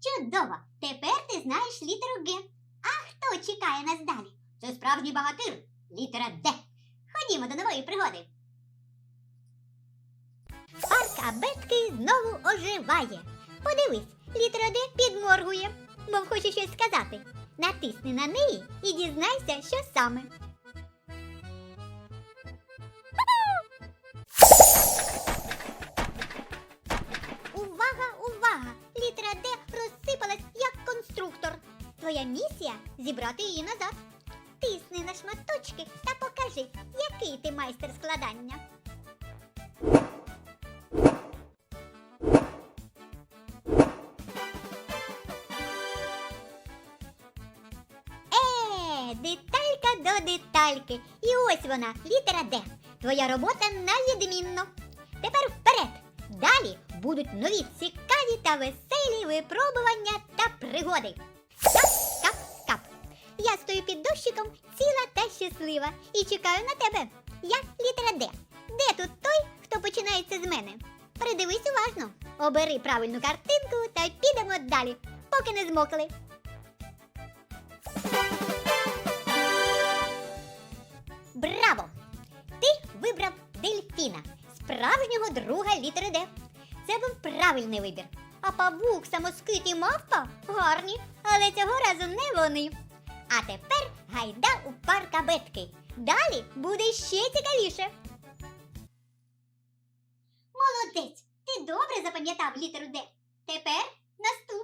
Чудово! Тепер ти знаєш літеру Г. А хто чекає нас далі? Це справжній багатир. Літера Д. Ходімо до нової пригоди. Парк абетки знову оживає. Подивись, літера Д підморгує, мов хоче щось сказати. Натисни на неї і дізнайся, що саме. Твоя місія зібрати її назад. Тисни на шматочки та покажи, який ти майстер складання. Е, деталька до детальки. І ось вона, літера Д. Твоя робота на відмінно. Тепер вперед! Далі будуть нові цікаві та веселі випробування та пригоди. Дощиком ціла та щаслива і чекаю на тебе. Я літера Д. Де тут той, хто починається з мене? Придивись уважно. Обери правильну картинку та підемо далі, поки не змокли. Браво! Ти вибрав дельфіна, справжнього друга літери Д. Це був правильний вибір. А павук, самоскит і мавпа гарні, але цього разу не вони. А тепер гайда у парк абетки. Далі буде ще цікавіше. Молодець! Ти добре запам'ятав літеру Д. Тепер літера